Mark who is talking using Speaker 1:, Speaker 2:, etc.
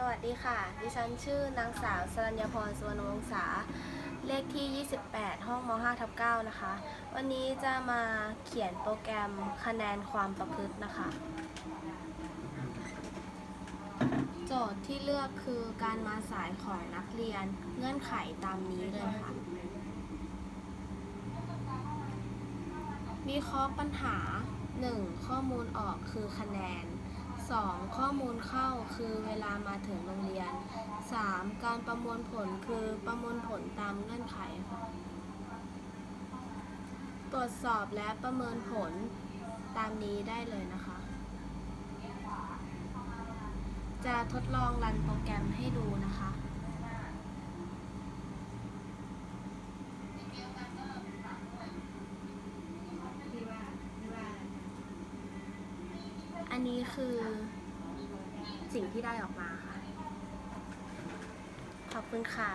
Speaker 1: สวัสดีค่ะ ดิฉันชื่อนางสาวสรัญญพรสุวรรณวงศา เลขที่ 28 ห้องม5ทับ9นะคะ วันนี้จะมาเขียนโปรแกรมคะแนนความประพฤตินะคะ โจทย์ที่เลือกคือการมาสายของนักเรียน เงื่อนไขตามนี้เลยค่ะ วิเคราะห์ปัญหา 1. ข้อมูลออกคือคะแนน 2. ข้อมูลเข้าคือ ลามาถึงโรงเรียน 3. การประมวลผลคือประมวลผลตามเงื่อนไขค่ะตรวจสอบและประเมินผลตามนี้ได้เลยนะคะ จะทดลองรันโปรแกรมให้ดูนะคะอันนี้คือ สิ่งที่ได้ออกมาค่ะ ขอบคุณค่ะ